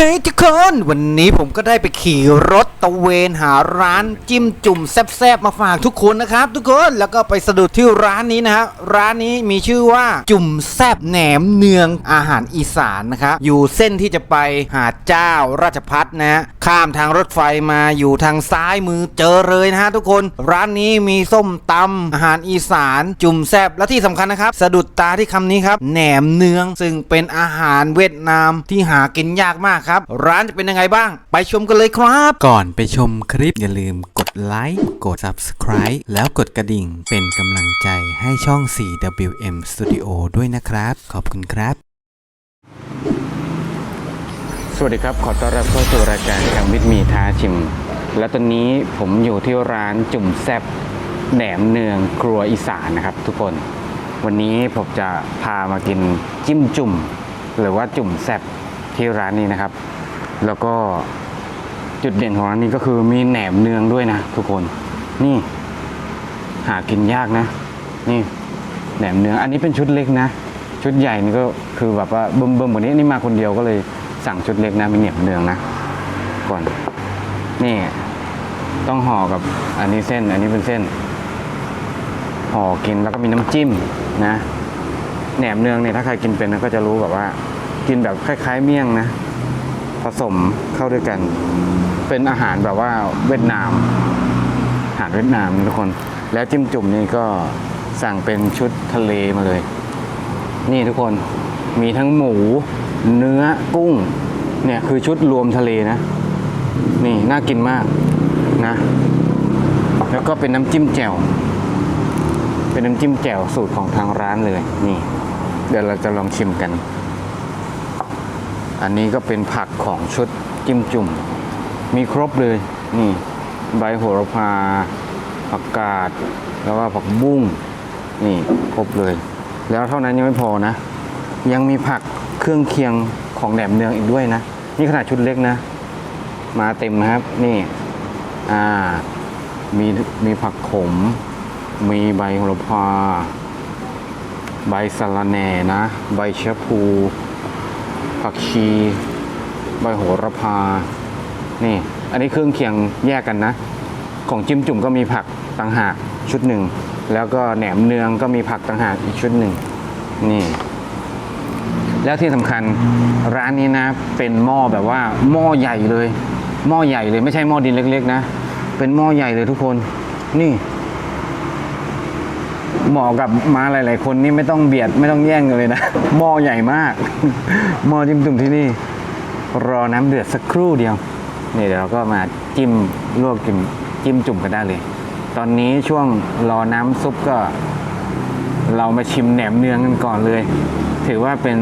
เฮ้ยทุกคน วันนี้ผมก็ได้ไปขี่รถตะเวนหาร้านจิ้มจุ่มแซ่บๆมาฝากทุกคนนะครับ ทุกคนแล้วก็ไปสะดุดที่ร้านนี้นะฮะร้านนี้มีชื่อว่าจุ่มแซ่บแหนมเนืองอาหารอีสานนะครับอยู่เส้นที่จะไปหาดเจ้าราชพัฒนะฮะข้ามทางรถไฟมาอยู่ทางซ้ายมือเจอเลยนะฮะทุกคน ร้านนี้มีส้มตำอาหารอีสาน จุ่มแซ่บและที่สำคัญนะครับ สะดุดตาที่คำนี้ครับแหนมเนืองซึ่งเป็นอาหารเวียดนามที่หากินยากมากครับ ร้านจะเป็นยังไงบ้าง ไปชมกันเลยครับ ก่อนไปชมคลิปอย่าลืมกดไลค์กด Subscribe แล้วกดกระดิ่งเป็นกำลังใจให้ช่อง 4WM Studio ด้วยนะครับ ขอบคุณครับ สวัสดีครับ ขอต้อนรับเข้าสู่รายการแข่งมิตรมีท้าชิม และตอนนี้ผมอยู่ที่ร้านจุ่มแซบแหนมเนืองครัวอีสานนะครับ ทุกคนวันนี้ผมจะพามากินจิ้มจุ่ม หรือว่าจุ่มแซบ ที่ร้านนี้นะครับ แล้วก็จุดเด่นของร้านนี้ก็คือมีแหนมเนืองด้วยนะทุกคน นี่ หากินยากนะ นี่แหนมเนือง อันนี้เป็นชุดเล็กนะ ชุดใหญ่นี่ก็คือแบบว่าเบิ่มเบิ่มๆกว่านี้นี่มาคนเดียวก็เลยสั่งชุดเล็กนะมีแหนมเนืองนะก่อน นี่ ต้องห่อกับอันนี้เส้น อันนี้เป็นเส้นห่อกินแล้วก็มีน้ำจิ้มนะแหนมเนืองเนี่ยถ้าใครกินเป็นก็จะรู้แบบว่า กินแบบคล้ายๆ เมี่ยงนะ ผสมเข้าด้วยกัน เป็นอาหารแบบว่าเวียดนาม อาหารเวียดนามทุกคน แล้วจิ้มจุ่มนี่ก็สั่งเป็นชุดทะเลมาเลย นี่ทุกคนมีทั้งหมู เนื้อกุ้ง เนี่ยคือชุดรวมทะเลนะ นี่น่ากินมากนะ แล้วก็เป็นน้ำจิ้มแจ่ว เป็นน้ำจิ้มแจ่วสูตรของทางร้านเลย นี่ เดี๋ยวเราจะลองชิมกัน อันนี้ก็เป็นผักของชุดจิ้มจุ่ม มีครบเลยนี่ใบโหระพา ผักกาด แล้วก็ผักบุ้งนี่ครบเลย แล้วเท่านั้นยังไม่พอนะ ยังมีผักเครื่องเคียงของแหนมเนืองอีกด้วยนะ นี่ขนาดชุดเล็กนะ มาเต็มนะครับนี่อ่ามีมีผักขม มีใบโหระพา ใบสะระแหน่นะ ใบชะพู ผักชี ใบโหระพา นี่ อันนี้เครื่องเคียงแยกกันนะ ของจิ้มจุ่มก็มีผักต่างหากชุดหนึ่ง แล้วก็แหนมเนืองก็มีผักต่างหากอีกชุดหนึ่ง นี่ แล้วที่สำคัญร้านนี้นะ เป็นหม้อแบบว่าหม้อใหญ่เลย หม้อใหญ่เลยไม่ใช่หม้อดินเล็ก ๆ นะ เป็นหม้อใหญ่เลยทุกคน นี่ เหมาะกับมาหลาย ๆ คนนี่ไม่ต้องเบียดไม่ต้องแย่งกันเลยนะหม้อใหญ่มากหม้อจิ้มจุ่มที่นี่ รอน้ำเดือดสักครู่เดียวนี่เดี๋ยวเราก็มาจิ้มลวกจิ้มจิ้มจุ่มกันได้เลย ตอนนี้ช่วงรอน้ำซุปก็ เรามาชิมแหนมเนืองกันก่อนเลย ถือว่าเป็น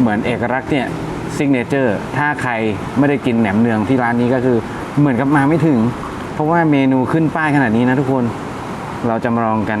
เหมือนเอกลักษณ์เนี่ยซิกเนเจอร์ถ้าใครไม่ได้กินแหนมเนืองที่ร้านนี้ก็คือเหมือนกับมาไม่ถึง เพราะว่าเมนูขึ้นป้ายขนาดนี้นะทุกคนเราจะมาลองกัน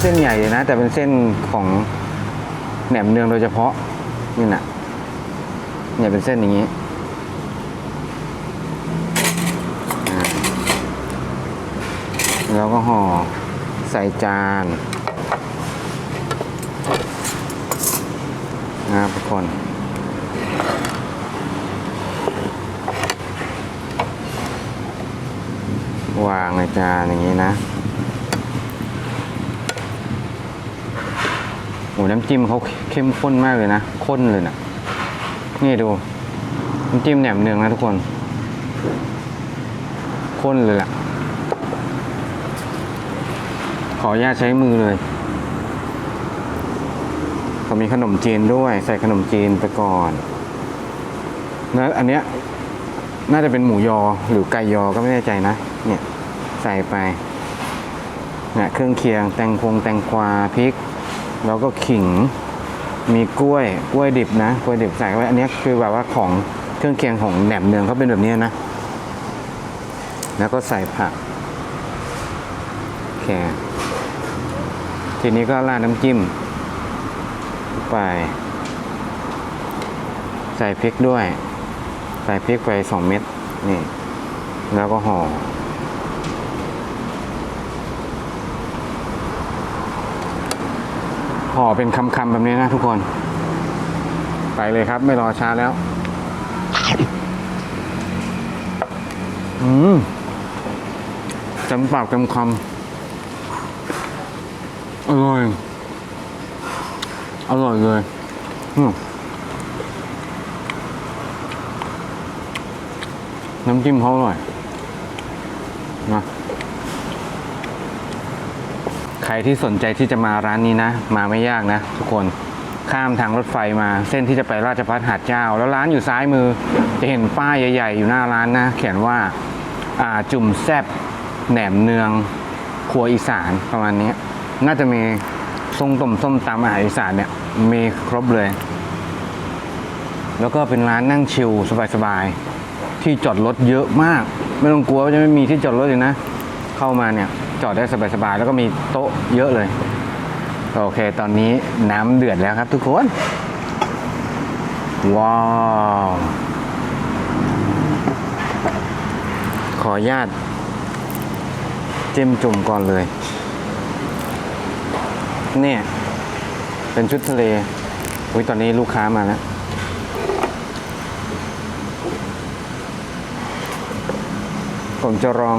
เส้นใหญ่เลยนะ แต่เป็นเส้นของแหนมเนืองโดยเฉพาะนี่นะเนี่ยเป็นเส้นอย่างนี้แล้วก็ห่อใส่จานนะครับทุกคนวางในจานอย่างนี้นะ โอ้น้ำจิ้มเขาเข้มข้นมากเลยนะ ข้นเลยนะนี่ดู น้ำจิ้มแหนมเนืองนะทุกคน ข้นเลยล่ะ ขออนุญาตใช้มือเลยเขามีขนมจีนด้วย ใส่ขนมจีนไปก่อนแล้วอันเนี้ย น่าจะเป็นหมูยอหรือไก่ยอก็ไม่แน่ใจนะ เนี่ย ใส่ไปเนี่ยเครื่องเคียงแตงพงแตงกวาพริก แล้วก็ขิง มีกล้วย กล้วยดิบนะ กล้วยดิบใส่ไว้ อันนี้คือแบบว่าของเครื่องเคียงของแหนมเนืองเขาเป็นแบบนี้นะ แล้วก็ใส่ผักโอเคทีนี้ก็ราดน้ำจิ้มไป ใส่พริกด้วย ใส่พริกไปสองเม็ด นี่ แล้วก็ห่อ ห่อเป็นคำๆแบบนี้นะทุกคน ไปเลยครับ ไม่รอช้าแล้ว อืมจำปากจำคำอร่อยอร่อยเลยน้ำจิ้มเขาอร่อยนะ ใครที่สนใจที่จะมาร้านนี้นะ มาไม่ยากนะ ทุกคนข้ามทางรถไฟมาเส้นที่จะไปราชพัฒหาดเจ้า แล้วร้านอยู่ซ้ายมือจะเห็นป้ายใหญ่ ๆ อยู่หน้าร้านนะ เขียนว่าจุ่มแซบแหนมเนืองครัวอีสานประมาณนี้ น่าจะมีส้มต้มส้มตำอาหารอีสานเนี่ยมีครบเลย แล้วก็เป็นร้านนั่งชิลสบายๆที่จอดรถเยอะมาก ไม่ต้องกลัวว่าจะไม่มีที่จอดรถเลยนะ เข้ามาเนี่ย จอดได้สบายๆแล้วก็มีโต๊ะเยอะเลย โอเค ตอนนี้น้ำเดือดแล้วครับทุกคน ว้าว ขออนุญาตจิ้มจุ่มก่อนเลย เนี่ย เป็นชุดทะเลอุ้ยตอนนี้ลูกค้ามาแล้วผมจะลอง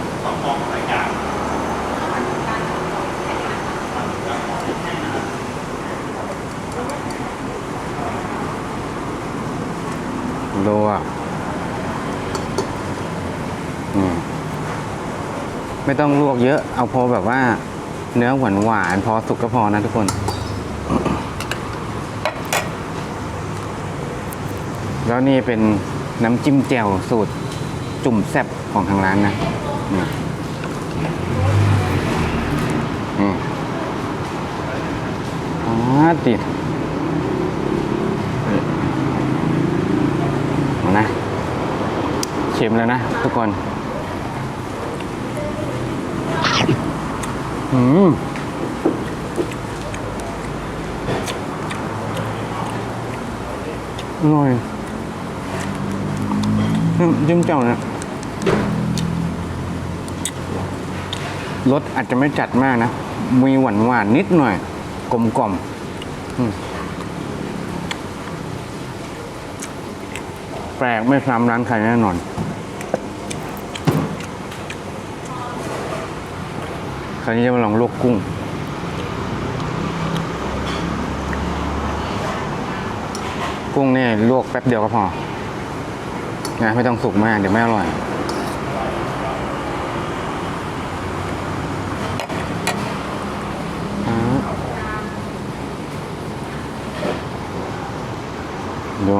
มไม่ต้องลวกเยอะ เอาพอแบบว่า เนื้อหวานหวานๆพอสุกก็พอนะทุกคนแล้วนี่เป็นน้ำจิ้มแจ่วสูตรจุ่มแซ่บของทางร้านนะนี่อ๋อติด เอานะ ชิมแล้วนะทุกคน อืมอร่อยจิ้มเจ้าเนี่ยรสอาจจะไม่จัดมากนะ มีหวานหวานๆนิดหน่อย กลมกล่อมมแปลกไม่ซ้ำร้านใครแน่นอน คราวนี้จะมาลองลวกกุ้ง กุ้งเนี่ยลวกแป๊บเดียวก็พอนะไม่ต้องสุกมาก เดี๋ยวไม่อร่อยดู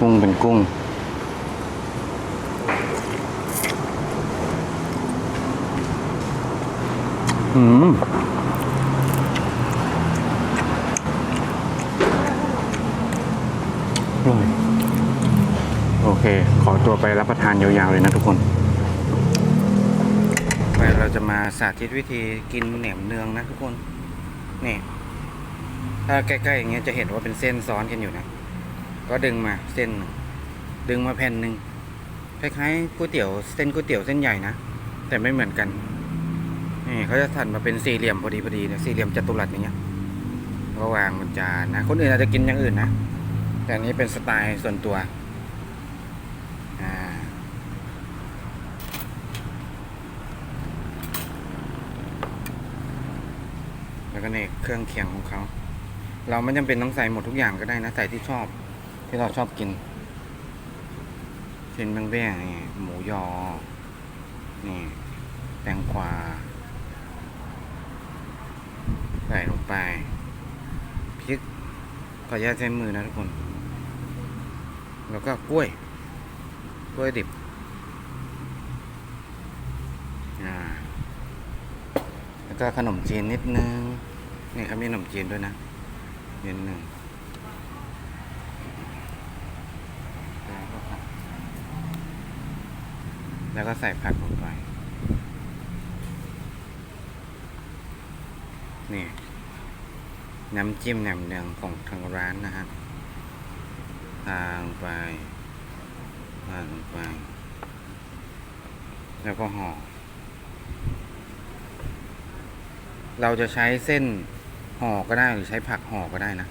กุ้งเป็นกุ้ง อืม อร่อย โอเค ขอตัวไปรับประทาน ยาวๆเลยนะทุกคนไปเราจะมาสาธิตวิธีกินแหนมเนืองนะทุกคนนี่ถ้าใกล้ๆอย่างเงี้ยจะเห็นว่าเป็นเส้นซ้อนกันอยู่นะ ก็ดึงมาเส้น ดึงมาแผ่นหนึ่งคล้ายๆก๋วยเตี๋ยวเส้นก๋วยเตี๋ยวเส้นใหญ่นะแต่ไม่เหมือนกันนี่เขาจะสั่นมาเป็นสี่เหลี่ยมพอดีพอดีนะสี่เหลี่ยมจัตุรัสอย่างเงี้ยก็วางบนจานนะ คนอื่นอาจจะกินอย่างอื่นนะ แต่อันนี้เป็นสไตล์ส่วนตัว อ่า แล้ว ก็เนี่ยเครื่องเคียงของเขา เราไม่จำเป็นต้องใส่หมดทุกอย่างก็ได้นะใส่ที่ชอบ ที่เราชอบกินชิ้นแป้งนี่หมูยอ นี่แตงกวาใส่ลงไปพริกขออนุญาตใช้มือนะทุกคน แล้วก็กล้วย กล้วยดิบแล้วก็ขนมจีนนิดนึง นี่เขามีขนมจีนด้วยนะนิดนึงแล้วก็ผักแล้วก็ใส่ผักลงไปนี่น้ำจิ้มแหนมเนืองของทางร้านนะฮะทางไปทางไป แล้วก็ห่อเราจะใช้เส้น ห่อก็ได้หรือใช้ผักห่อก็ได้นะ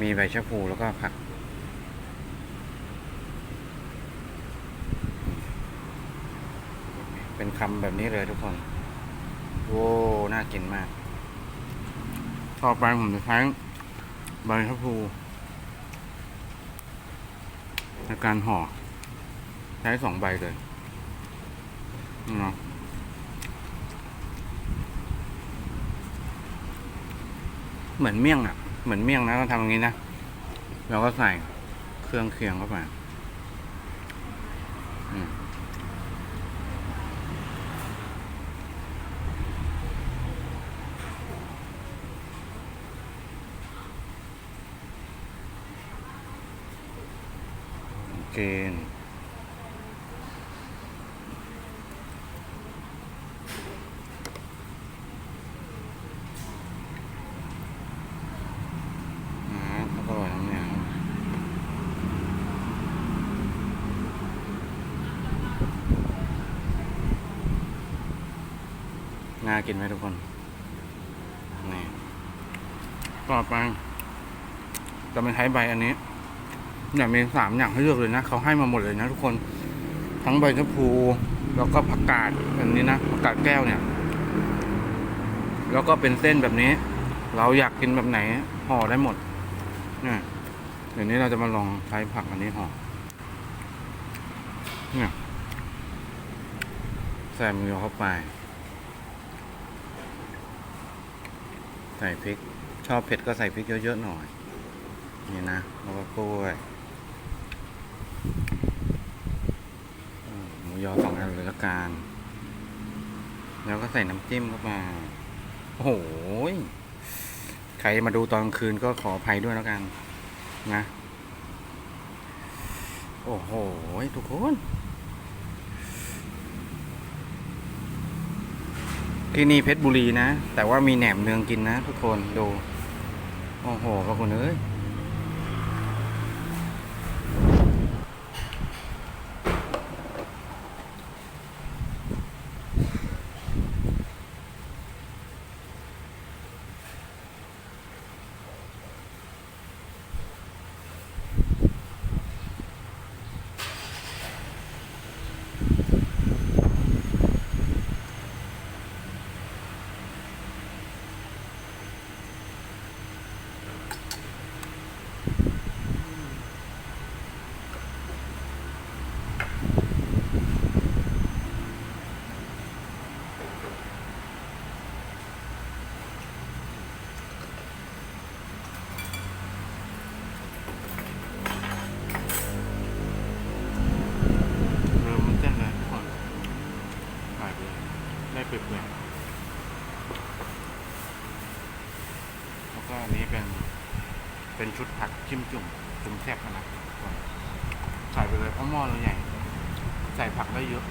มีใบชะพูแล้วก็ผัก เป็นคำแบบนี้เลยทุกคน โอ้ น่ากินมาก ต่อไปผมจะใช้ใบชะพูในการห่อ ใช้สองใบเลยนี่เนาะ เหมือนเมี่ยงอะ เหมือนเมี่ยงนะเราทำอย่างนี้นะ เราก็ใส่เครื่องเคียงเข้าไปอืมเกณฑ์อ่าแล้วก็ทำเนี่ย น่ากินไหมทุกคน นี่ ต่อไป จะเป็นใช้ใบอันนี้เนี่ยมีสามอย่างให้เลือกเลยนะ เขาให้มาหมดเลยนะทุกคน ทั้งใบชะพูแล้วก็ผักกาดอันนี้นะผักกาดแก้วเนี่ย แล้วก็เป็นเส้นแบบนี้ เราอยากกินแบบไหนห่อได้หมด เนี่ยเดี๋ยวนี้เราจะมาลองใช้ผักอันนี้ห่อ เนี่ยใส่มือเข้าไป ใส่พริก ชอบเผ็ดก็ใส่พริกเยอะๆหน่อย นี่นะแล้วก็กล้วยมหมูยอสองอันเลยละกันแล้วก็ใส่น้ำจิ้มเข้ามา โอ้โห ใครมาดูตอนกลางคืนก็ขออภัยด้วยแล้วกัน นะ โอ้โห ทุกคน ที่นี่เพชรบุรีนะ แต่ว่ามีแหนมเนืองกินนะทุกคนดู โอ้โหพระคุณเอ้ยุดผักชิมจุ่มจุ่มแซ่บนะใส่ไปเลยเพราะหม้อเราใหญ่ ใส่ผักได้เยอะ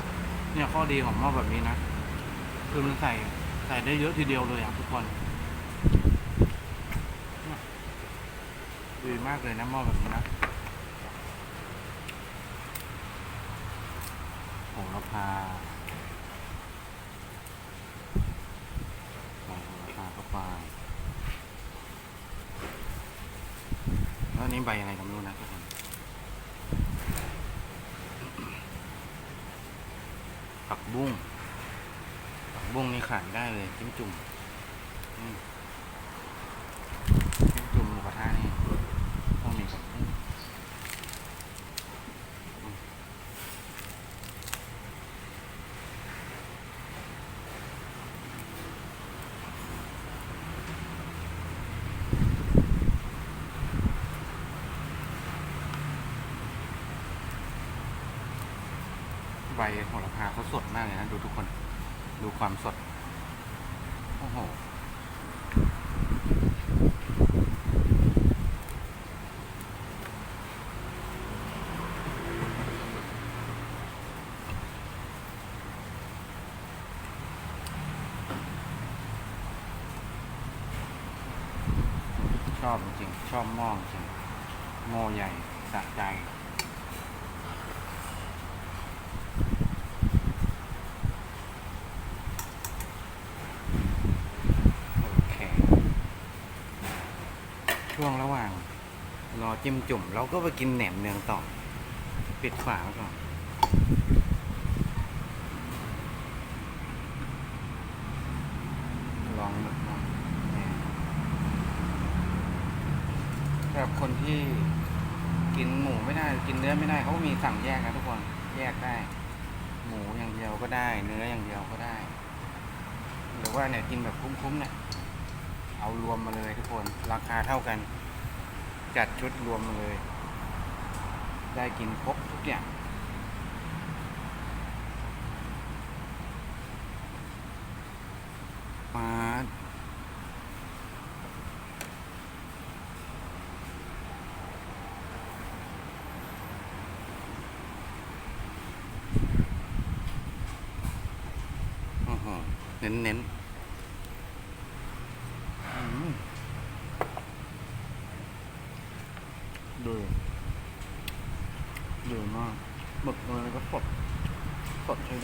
เนี่ยข้อดีของหม้อแบบนี้นะ คือมันใส่ใส่ได้เยอะทีเดียวเลยครับทุกคน ดีมากเลยนะหม้อแบบนี้นะโหระพา ใบอะไรก็ไม่รู้นะทุกคนผักบุ้งผักบุ้งนี่ขายได้เลยจิ้มจุ่มอืมจิ้มจุ่มหมูกระทะนี่ต้องมีผักบุ้งอืมใบโหระพาเขาสดมากเลยนะ ดูทุกคน ดูความสด โอ้โห ชอบจริง ชอบม้อจริงหม้อใหญ่สะใจ โอเค ช่วงระหว่าง รอ จิ้มจุ่ม เราก็ไปกินแหนมเนืองต่อ ปิดฝาก่อนลองหมึกหน่อยนี่สำหรับคนที่กินหมูไม่ได้กินเนื้อไม่ได้เขาก็มีสั่งแยกนะทุกคนแยกได้ หมูอย่างเดียวก็ได้ เนื้ออย่างเดียวก็ได้ หรือว่าเนี่ยกินแบบคุ้มๆเนี่ยเอารวมมาเลยทุกคน ราคาเท่ากัน จัดชุดรวมเลย ได้กินครบทุกอย่างมาเน้นเน้นๆอืมดูดูมากหมึกอะไรก็สด สดใช้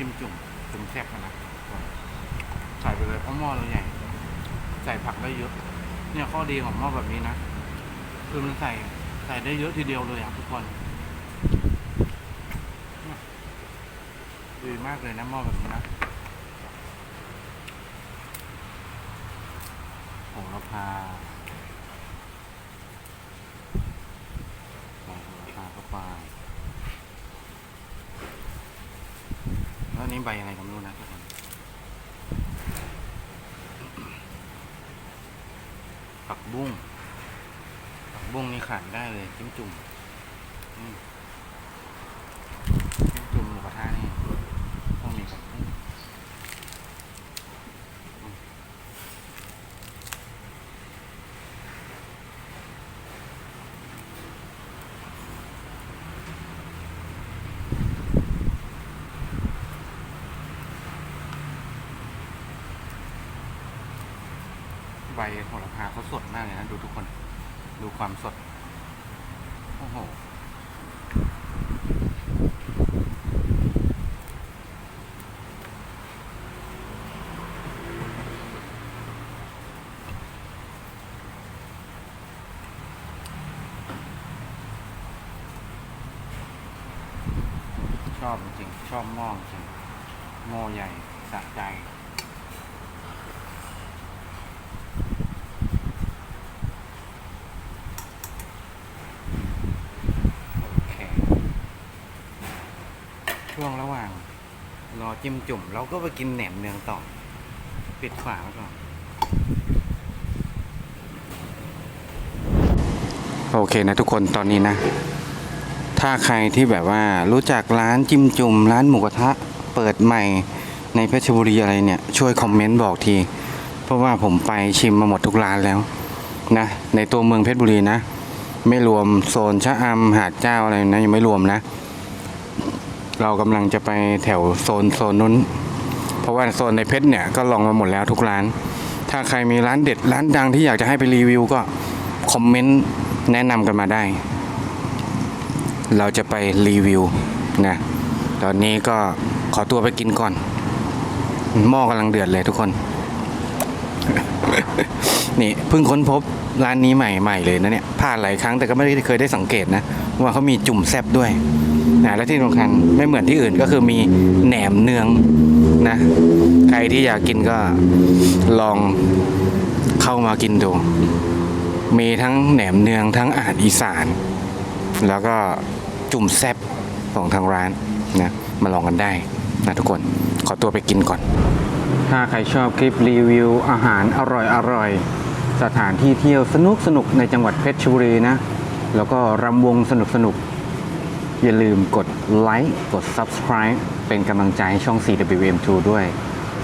จิ้มจุ่มจุ่มแซ่บนะใส่ไปเลยเพราะหม้อเราใหญ่ ใส่ผักได้เยอะ เนี่ยข้อดีของหม้อแบบนี้นะ คือมันใส่ใส่ได้เยอะทีเดียวเลยอะทุกคน ดีมากเลยนะหม้อแบบนี้นะโหระพาใส่โหระพาเข้าไปแล้วอันนี้ ใบอะไรก็ไม่รู้นะทุกคนผักบุ้งผักบุ้งนี่ขาดได้เลยจิ้มจุ่มอืมจิ้มจุ่มหมูกระทะนี่ต้องมีผักบุ้งอืมใบโหระพาเขาสดมากเลยนะ ดูทุกคน ดูความสด โอ้โห ชอบจริง ชอบม้อจริงหม้อใหญ่สะใจ โอเค ช่วงระหว่าง รอ จิ้มจุ่ม เราก็ไปกินแหนมเนืองต่อ ปิดฝาไว้ก่อน โอเคนะทุกคนตอนนี้นะ ถ้าใครที่แบบว่ารู้จักร้านจิ้มจุ่ม ร้านหมูกระทะเปิดใหม่ในเพชรบุรีอะไรเนี่ย ช่วยคอมเมนต์บอกที เพราะว่าผมไปชิมมาหมดทุกร้านแล้วนะ ในตัวเมืองเพชรบุรีนะ ไม่รวมโซนชะอำหาดเจ้าอะไรนะยังไม่รวมนะ เรากำลังจะไปแถวโซนโซนนู้น เพราะว่าโซนในเพชรเนี่ยก็ลองมาหมดแล้วทุกร้าน ถ้าใครมีร้านเด็ดร้านดังที่อยากจะให้ไปรีวิวก็คอมเมนต์แนะนำกันมาได้ เราจะไปรีวิวนะตอนนี้ก็ขอตัวไปกินก่อน หม้อกำลังเดือดเลยทุกคน นี่เพิ่งค้นพบร้านนี้ใหม่ๆเลยนะเนี่ยผ่านหลายครั้งแต่ก็ไม่ได้เคยได้สังเกตนะ ว่าเขามีจุ่มแซบด้วย นะและที่สำคัญไม่เหมือนที่อื่นก็คือมีแหนมเนืองนะ ใครที่อยากกินก็ลองเข้ามากินดู มีทั้งแหนมเนืองทั้งอาหารอีสาน แล้วก็จุ่มแซบของทางร้านนะมาลองกันได้นะทุกคนขอตัวไปกินก่อน ถ้าใครชอบคลิปรีวิวอาหารอร่อยอร่อยสถานที่เที่ยวสนุกสนุกในจังหวัดเพชรบุรีนะ แล้วก็รำวงสนุกสนุก อย่าลืมกดไลค์กด Subscribe เป็นกำลังใจให้ช่อง CWM2 ด้วย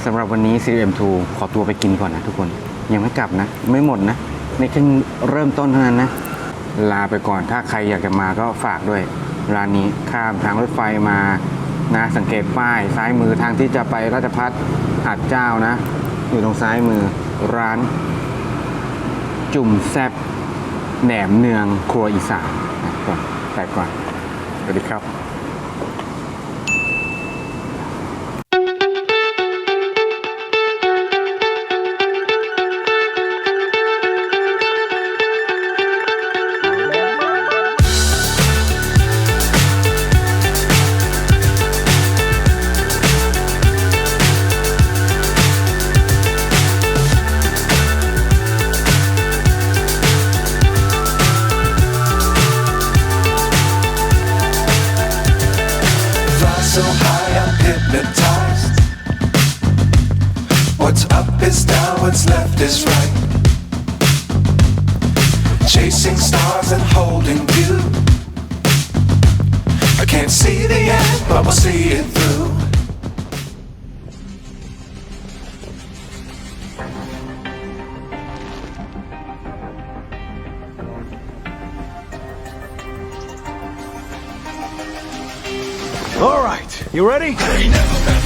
สำหรับวันนี้ CWM2 ขอตัวไปกินก่อนนะทุกคน ยังไม่กลับนะ ไม่หมดนะนี่แค่เริ่มต้นเท่านั้นนะ ลาไปก่อนถ้าใครอยากจะมาก็ฝากด้วย ร้านนี้ข้ามทางรถไฟมานะสังเกตป้ายซ้ายมือทางที่จะไปราชพัฒหาดเจ้านะ อยู่ตรงซ้ายมือร้าน จุ่มแซบแหนมเนืองครัวอีสานก่อนไปก่อน สวัสดีครับ what's left is right. Chasing stars and holding you. I can't see the end, but we'll see it through. All right, you ready?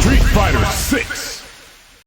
Street Fighter 6.